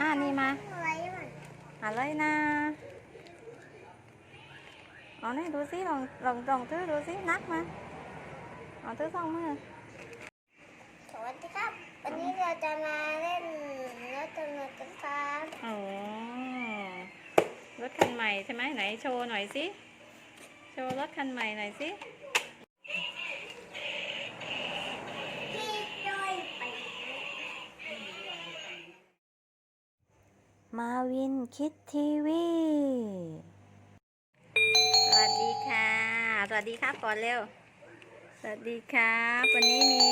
อ่านี่มาอะไรมันอะไรนะเอาไหนดูสิลองลองลองถือดูสินักมาเอาถือสองมือสวัสดีครับ วันนี้เราจะมาเล่นรถตำรวจกันครับโอ้รถคันใหม่ใช่ไหมไหนโชว์หน่อยสิโชว์รถคันใหม่หน่อยสิ พี่จ้อยไป มาวิน คิดทีวีสวัสดีค่ะ สวัสดีครับก่อนเร็ว สวัสดีครับ วันนี้มี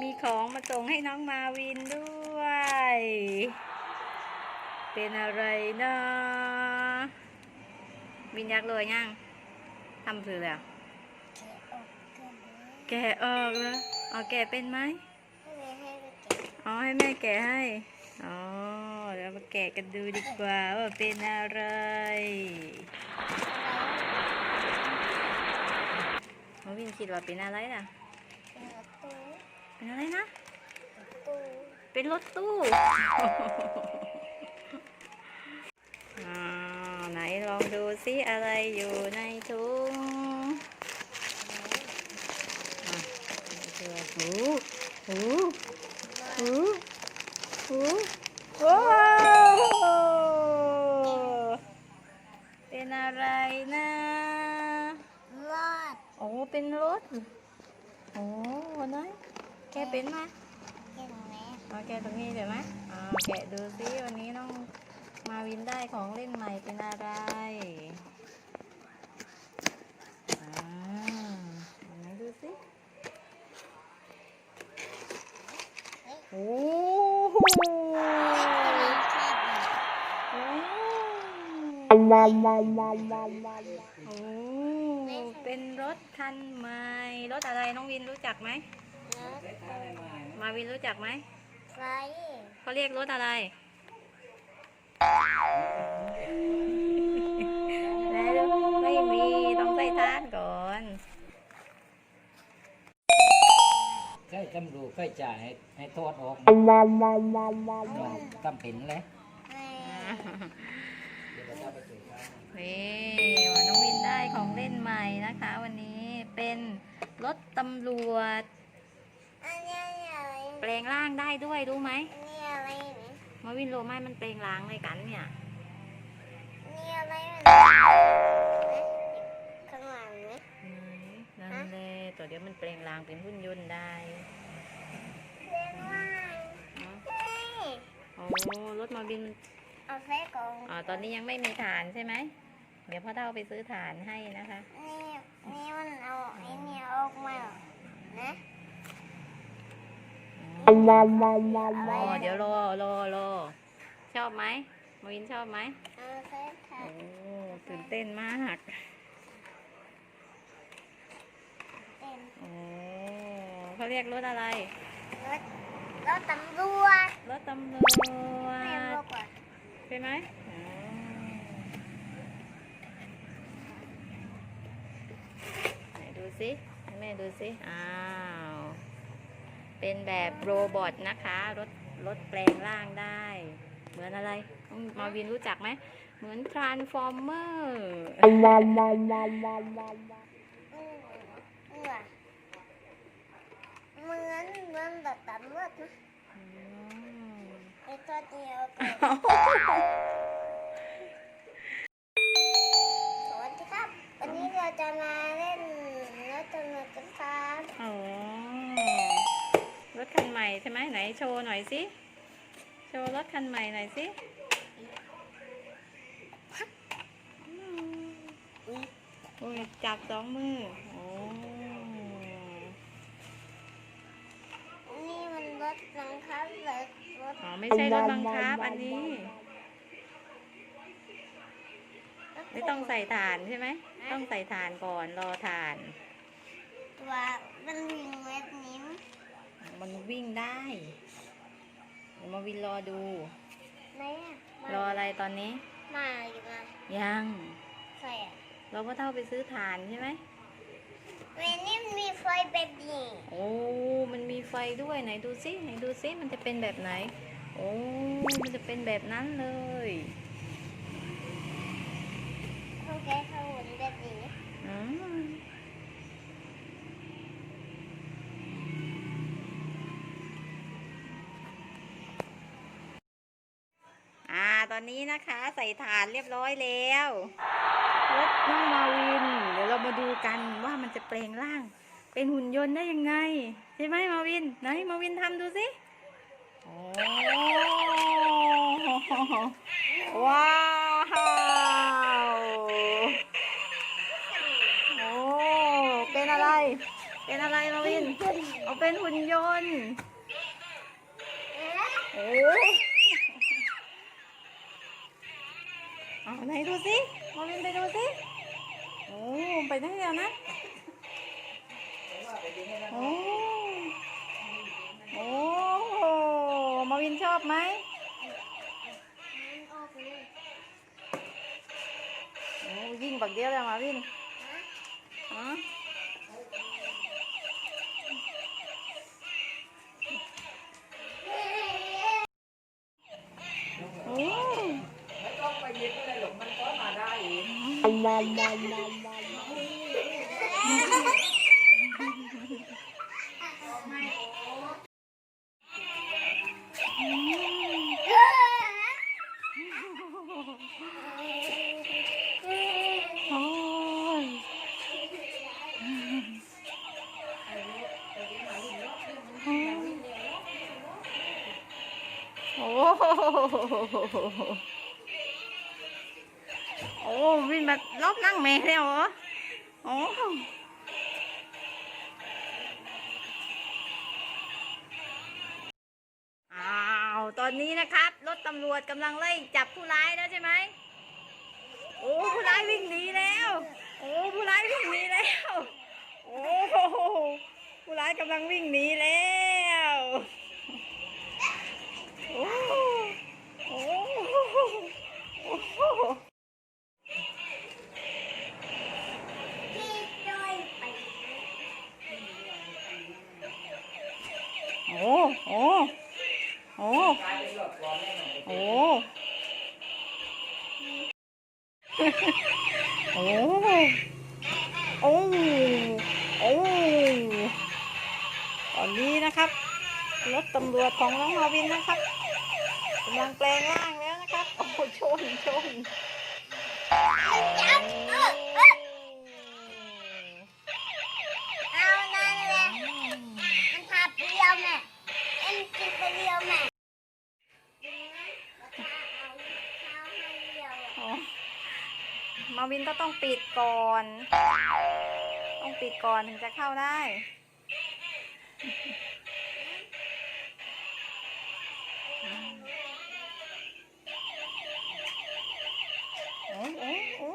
มีของมาส่งให้น้องมาวินด้วย เป็นอะไรนะวินอยากรวยยังทำสื่อแล้วเก็บออกกันเลยแกะออกแล้วอ๋อแกะเป็นไหมให้แม่ให้ไปเก็บอ๋อให้แม่แกะให้ อ๋อ เดี๋ยวมาแกะกันดูดีกว่าว่าเป็นอะไร น้องวินคิดว่าเป็นอะไรล่ะ เป็นรถตู้เป็นอะไรนะตู้เป็นรถตู้อ่าไหนลองดูซิอะไรอยู่ในถุงอะดูหูหูหูหูว้าวเป็น อะไรนะรอดโอ้เป็นรถโอ้น้อยแกเป็นไหมเห็นไหมเอาแกะตรงนี้เดี๋ยวไหมอ่าแกะดูซิวันนี้น้องมาวินได้ของเล่นใหม่เป็นอะไรอ่าไหนดูซิโอ้โหโอ้ โอ้เป็นรถคันใหม่ รถอะไรน้องวินรู้จักไหมรถมาวินรู้จักไหม ไฟเขาเรียกรถอะไร แล้วไม่มีต้องใส่ทานก่อน ใกล้ตำรวจใกล้จ่ายให้ให้โทษออกจำเป็นเลยแม่ นี่วันน้องวินได้ของเล่นใหม่นะคะ วันนี้เป็นรถตำรวจอันนี้อะไรแปลงร่างได้ด้วยรู้ไหมอันนี้อะไรเนี่ยมาวินโรไม่มันแปลงร่างเลยกันเนี่ยนี่อะไรมันข้างหลังไหมนั่นเลยตัวเดียวมันแปลงร่างเป็นหุ่นยนต์ได้เรียกว่าเฮ้ยโอ้รถมาวิน เอาใส่กล่องอ๋อตอนนี้ยังไม่มีฐานใช่ไหม เดี๋ยวพ่อเท่าไปซื้อฐานให้นะคะ นี่นี่มันเอาไอ้เนี่ยออกมานะอ๋อเดี๋ยวรอรอรอชอบไหมมาวินชอบไหมเอาใส่ถัโอ้งตื่นเต้นมากเต็มโอ้เขาเรียกรถอะไรรถรถตำรวจรถตำรวเต็มจรถก่อนใช่ไหมไหนดูสิให้แม่ดูสิ อ้าว เป็นแบบโรบอทนะคะ รถ รถแปลงร่างได้ เหมือนอะไร มาวินรู้จักไหม เหมือนทรานส์ฟอร์เมอร์เหมือนเหมือนรถตำรวจนะ ไอ้ตัวเดียวกันสวัสดีครับ วันนี้เราจะมาเล่นรถตำรวจกันครับโอ้รถคันใหม่ใช่ไหมไหนโชว์หน่อยสิโชว์รถคันใหม่หน่อยสิอุ๊ยโอ้ยจับสองมือ โอ้ นี่มันรถบังคับรถรถ อ๋อ ไม่ใช่รถบังคับอันนี้ ไม่ต้องใส่ถ่านใช่ไหม ต้องใส่ถ่านก่อนรอถ่าน ตัวมันวิ่งเว็บนี้ไหมมันวิ่งได้เดี๋ยวมาวินรอดู ไหนอะมารออะไรตอนนี้ มาอยู่มายังใส่อะเราก็เท่าไปซื้อถ่านใช่ไหมเวยนี่มันมีไฟแบบนี้ โอ้ มันมีไฟด้วยไหนดูซิไหนดูซิมันจะเป็นแบบไหน โอ้มันจะเป็นแบบนั้นเลยโอเคเขาหุ่นแบบนี้อืมอ่าตอนนี้นะคะใส่ถาดเรียบร้อยแล้วรถน้องมาวิน เดี๋ยวเรามาดูกันว่ามันจะแปลงร่าง เป็นหุ่นยนต์ได้ยังไง ใช่ไหมมาวิน ไหนมาวินทำดูสิโอ้ ว้าวโอ้เป็นอะไร เป็นอะไรมาวินเอาเป็นหุ่นยนต์โอ้เอาไหนดูสิมาวินไปดูสิโอ้ไปได้แล้วนะโอ้โอ้มาวินชอบไหม ออกเลยโอ้ยิ่งบักเดียวเลยมาวินอ๋อโอ้ไม่ต้องไปหยิบอะไรหรอกมันก็มาได้เอง โหโอ้วินมารอบนั่งแม่แล้วเหรอโอ้อ้าวตอนนี้นะครับ รถตำรวจกำลังไล่จับผู้ร้ายแล้วใช่ไหมโอ้ผู้ร้ายวิ่งหนีแล้ว โอ้ผู้ร้ายวิ่งหนีแล้ว โอ้ผู้ร้ายกำลังวิ่งหนีแล้วโอ้โอ้ โอ้โอ้โอ้โอ้โอ้โอ้โอ้โอ้ตอนนี้นะครับ รถตำรวจของน้องมาวินนะครับกำลังแปลงร่างแล้วนะครับโอ้ ชนชนจับเออเออเอานั่นแหละมันทาเปรี้ยวแม่เอ็นกินเปรี้ยวแม่อ๋อมาวินก็ต้องปิดก่อน ต้องปิดก่อนถึงจะเข้าได้ อ้โอ้โอ้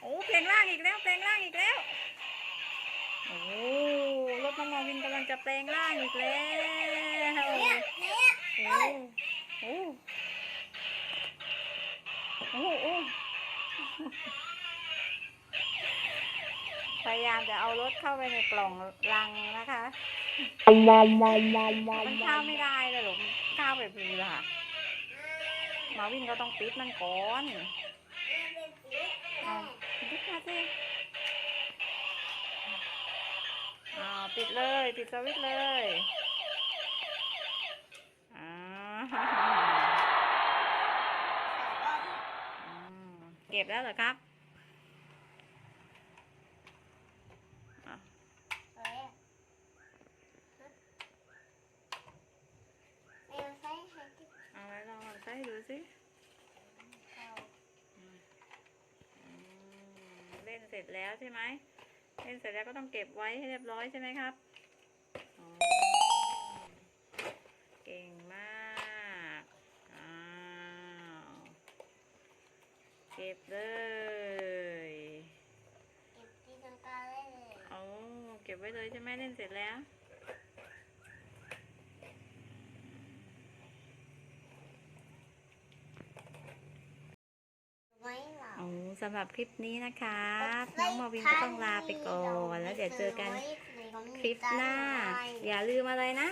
โอ้เพลงล่างอีกแล้วเพลงล่างอีกแล้วโอ้รถน้องมาวินกำลังจะแปลงร่างอีกแล้วเนี่ยเนี่ยโอ้โอ้โอ้โอ้พยายามจะเอารถเข้าไปในกล่องลังนะคะมันเข้าไม่ได้เลยหรอกเข้าไปเปลือค่ะมาวินก็ต้องปิดมันก่อน อาปิดมาสิอ้าปิดเลย ปิดสวิตช์เลยอ่าเก็บแล้วเหรอครับอะเอาไว้ลองใช้ดูสิอืมเล่นเสร็จแล้วใช่ไหมเล่นเสร็จแล้วก็ต้องเก็บไว้ให้เรียบร้อยใช่ไหมครับอ๋อเก่งมากอ้าวเก็บเลยเอาเก็บไว้เลยใช่ไหมเล่นเสร็จแล้ว สำหรับคลิปนี้นะคะน้องมาวินก็ต้องลาไปก่อนแล้วเดี๋ยวเจอกันคลิปหน้า อย่าลืมอะไรนะ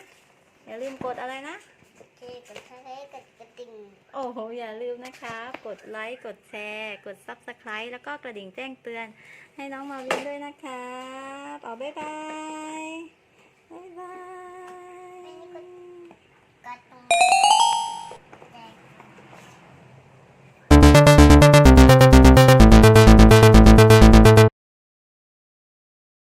อย่าลืมกดอะไรนะโอ้โหอย่าลืมนะคะ กดไลค์กดแชร์ กดซับสไครต์แล้วก็กระดิ่งแจ้งเตือน ให้น้องมาวินด้วยนะคะเอาบ๊ายบายบ๊ายบาย